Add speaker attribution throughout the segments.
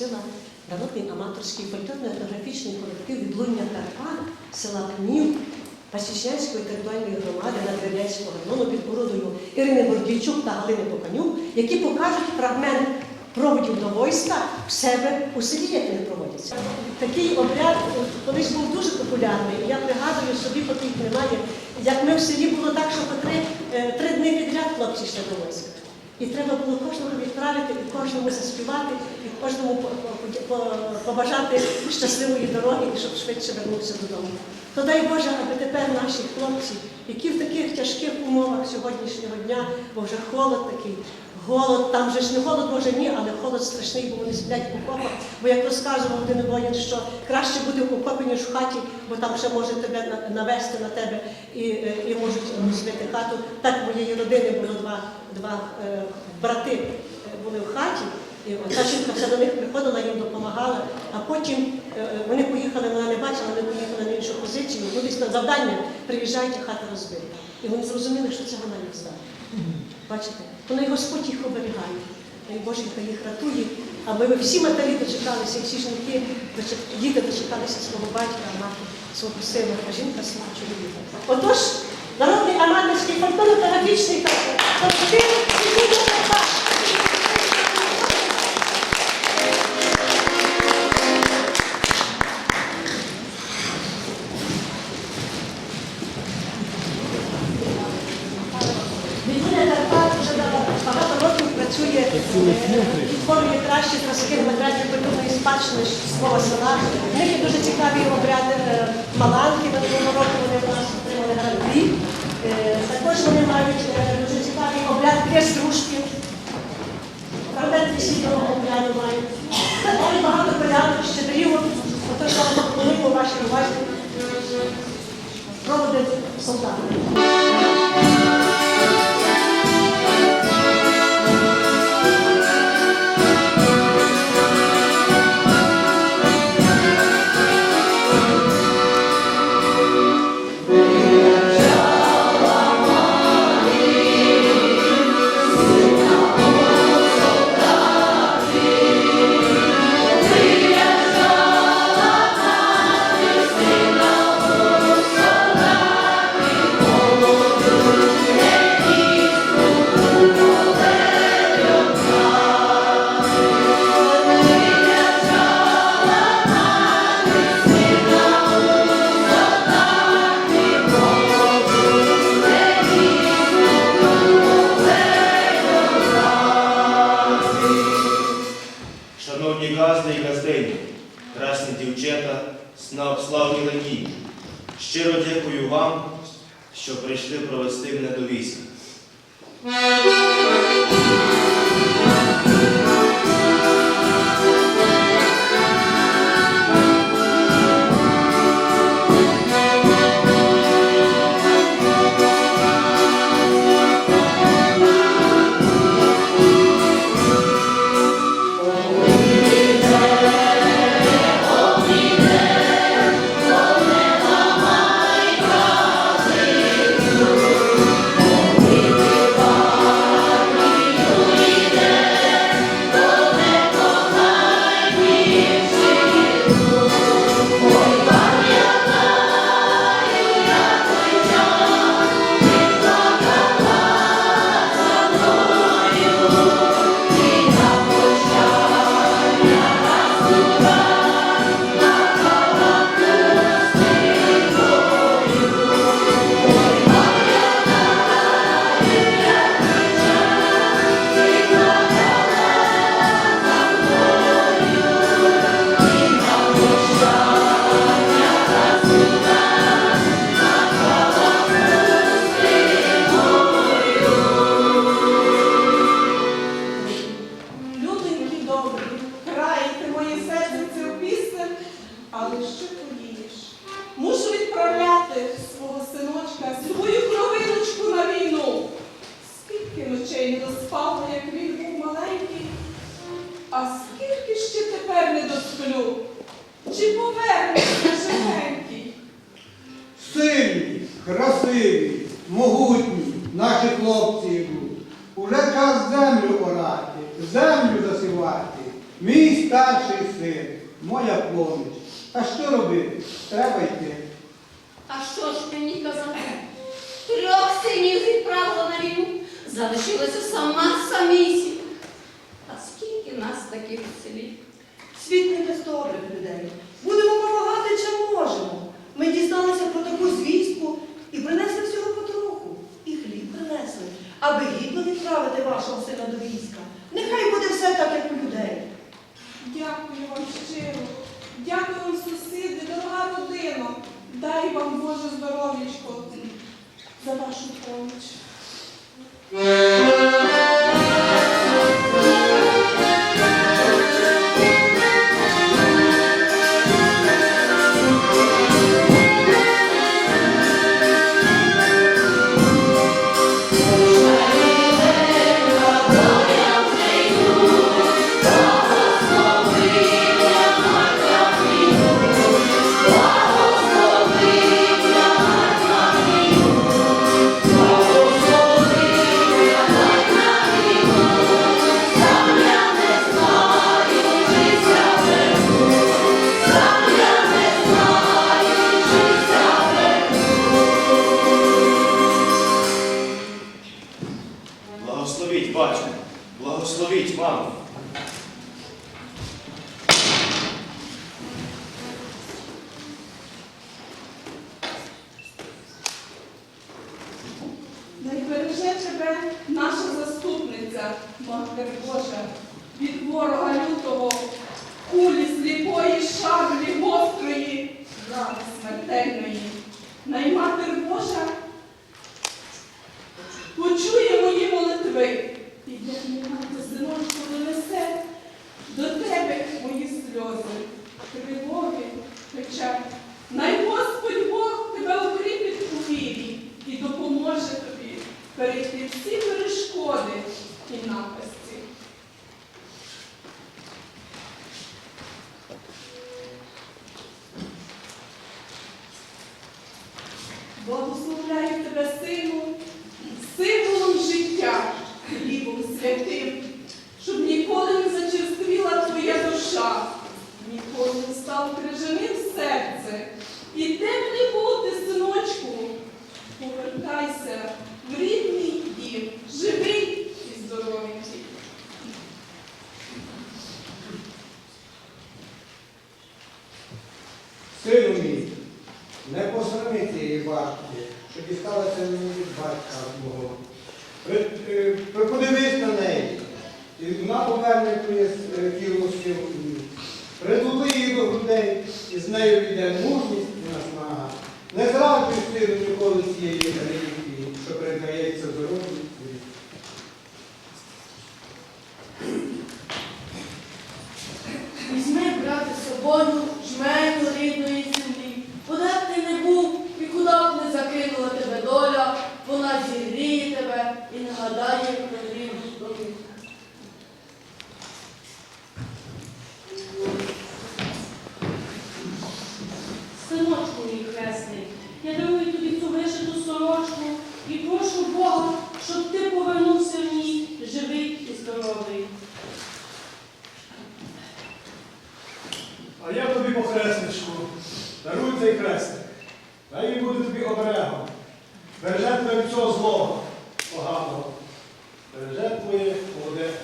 Speaker 1: запросила народний аматорський фольклорно-етнографічний колектив відлуння Карпат села Пнів Пасічнянської територіальної громади Надвірнянського району під уродою Ірини Гордійчук та Галини Поканюк, які покажуть фрагмент проводів до війська в себе у селі, як вони проводяться. Такий обряд е, колись був дуже популярний. Я пригадую собі, поки їх немає, як ми в селі було так, що по три, е, три дні підряд хлопці йшли до війська. І треба було кожного відправити, і кожному заспівати, і кожному по- по- по- побажати щасливої дороги, і щоб швидше вернувся додому. То дай Боже, аби тепер наші хлопці, які в таких тяжких умовах сьогоднішнього дня, бо вже холод такий, голод, там вже ж не голод, може ні, але холод страшний, бо вони сплять в окопах. Бо як розказував один воїн, що краще бути в окопі, ніж в хаті, бо там ще може тебе навести на тебе і, е, і можуть розбити хату. Так моєї родини два, два е, брати е, були в хаті. І та жінка все до них приходила, їм допомагала, а потім е, е, вони поїхали, вона не бачила, вони поїхали на іншу позицію, ну на завдання приїжджають, а хата розбита. І вони зрозуміли, що це вона їх здала. Бачите? І Господь їх оберігає. І Боженька їх ратує. А ми всі матері дочекалися, всі жінки, діти дочекалися свого батька, мати свого сина, а жінка свого чоловіка. Отож, народний аматорський фольклорно-педагогічний колектив крест дружки. Правда, багато обряду мають. Мають багато порядок, щедрів. Отож, я пропоную вашій увазі проводить солдати.
Speaker 2: Йти.
Speaker 3: А що ж мені казати? Трьох синів відправила на війну, залишилася сама самісінька. А скільки нас таких у селі?
Speaker 4: Світ не без добрих людей. Будемо допомагати, чим можемо. Ми дізналися про таку звістку і принесли всього потроху. І хліб принесли, аби гідно відправити вашого сина до війська. Нехай буде все так, як у людей.
Speaker 5: Дякую вам щиро. Desabafo de pontes.
Speaker 6: Благословіть, мамо.
Speaker 5: До тебе мої сльози, тривоги, печаль. Най Господь Бог тебе укріпить у вірі і допоможе тобі перейти всі перешкоди і напасті. Благословляю тебе, сину, символом життя, хлібом святим, щоб ніколи не зачерствіла твоя душа, ніколи не став крижаним серце. І де б не бути, синочку, повертайся в рідний дім, живий і здоровенький.
Speaker 2: Сину мій, посрами цієї башти, що дісталася мені від батька мого. Е, Подивись на неї, і вона поверне твоє е, тіло силу. Притули її до грудей, і з нею йде мужність і наснага. Не зраджуй сину ніколи цієї релігії, що передається здоров'ю.
Speaker 7: Візьми, брате, з собою жменю рідної землі. Куди б ти не був і куди б не закинула тебе доля, вона зігріє тебе і нагадає про рідну долю.
Speaker 8: Синочку мій хресний, я дарую тобі цю вишиту сорочку і прошу Бога, щоб ти повернувся в ній живий і здоровий.
Speaker 9: Похресничку, даруй цей хрестик. Хай він буде тобі оберегом. Береже тебе від цього злого, поганого. Береже твоє молоде життя.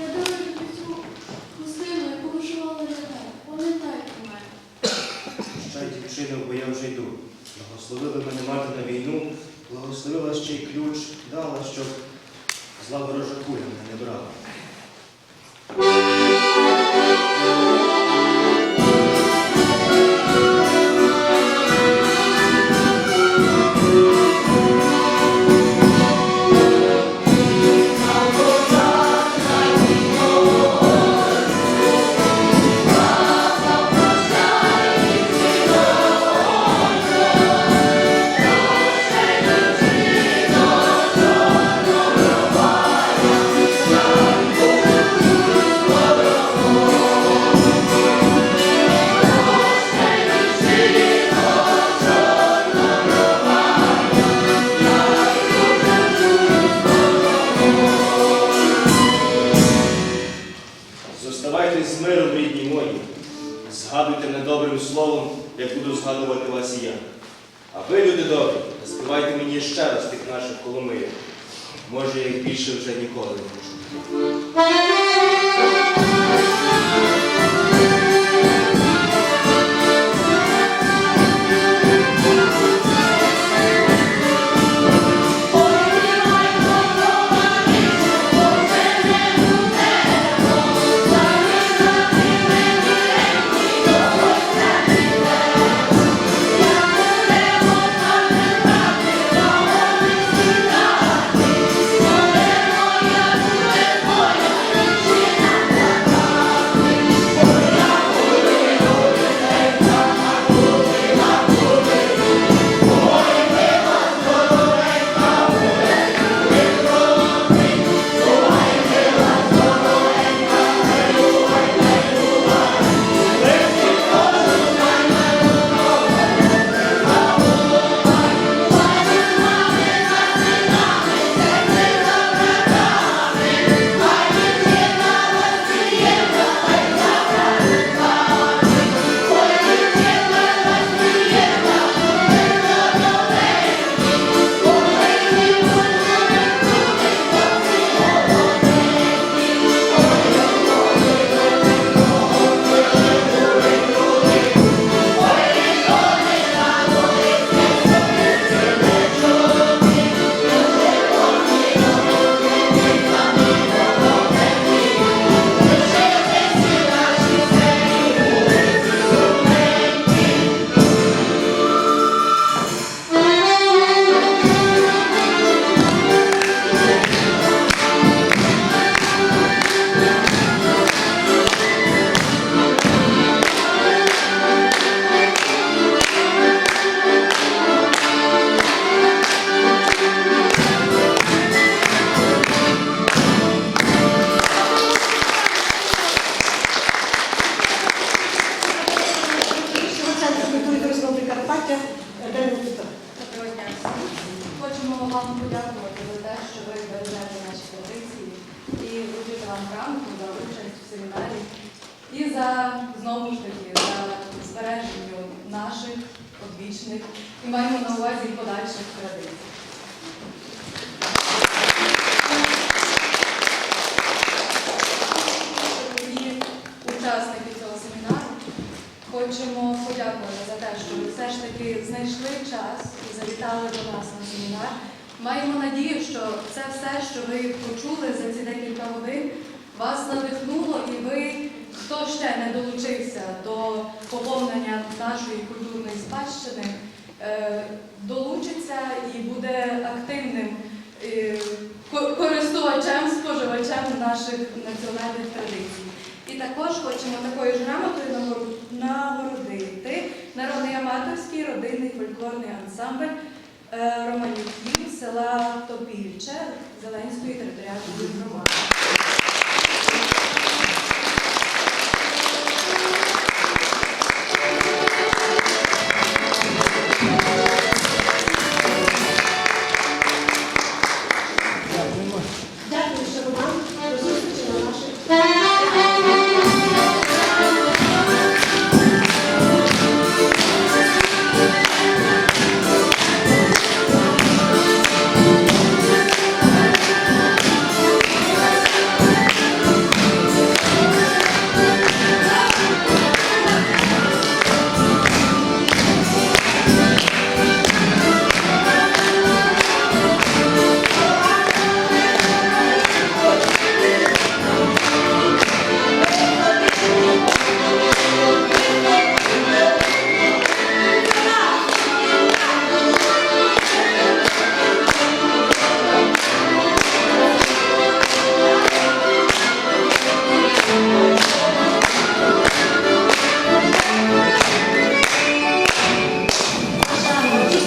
Speaker 7: Я дарую тобі цю хустину, яку вишивала для тебе. Пам'ятай про мене.
Speaker 6: Прощай, дівчино, бо я вже йду. Благословила мене мати на війну, благословила ще й ключ, дала, щоб зла ворожа куля мене не брала.
Speaker 7: Вставайте
Speaker 6: з миром, рідні мої, згадуйте мене добрим словом, як буду згадувати вас і я. А ви, люди добрі, співайте мені ще раз тих наших коломиїв. Може, я їх більше вже ніколи не
Speaker 1: почути. Петра.
Speaker 10: Доброго дня. Хочемо вам подякувати за те, що ви бережете наші традиції і вручити вам грамоту за участь в семінарі і за знову ж таки за збереження наших одвічних і маємо на увазі подальших традицій. Хочемо подякувати за те, що ви все ж таки знайшли час і завітали до нас на семінар. Маємо надію, що це все, що ви почули за ці декілька годин, вас надихнуло і ви, хто ще не долучився до поповнення нашої культурної спадщини, е, долучиться і буде активним е, користувачем, споживачем наших національних традицій. І також хочемо такою ж грамотою нагородити народний аматорський родинний фольклорний ансамбль е, Романюків села Топільче Зеленської територіальної громади.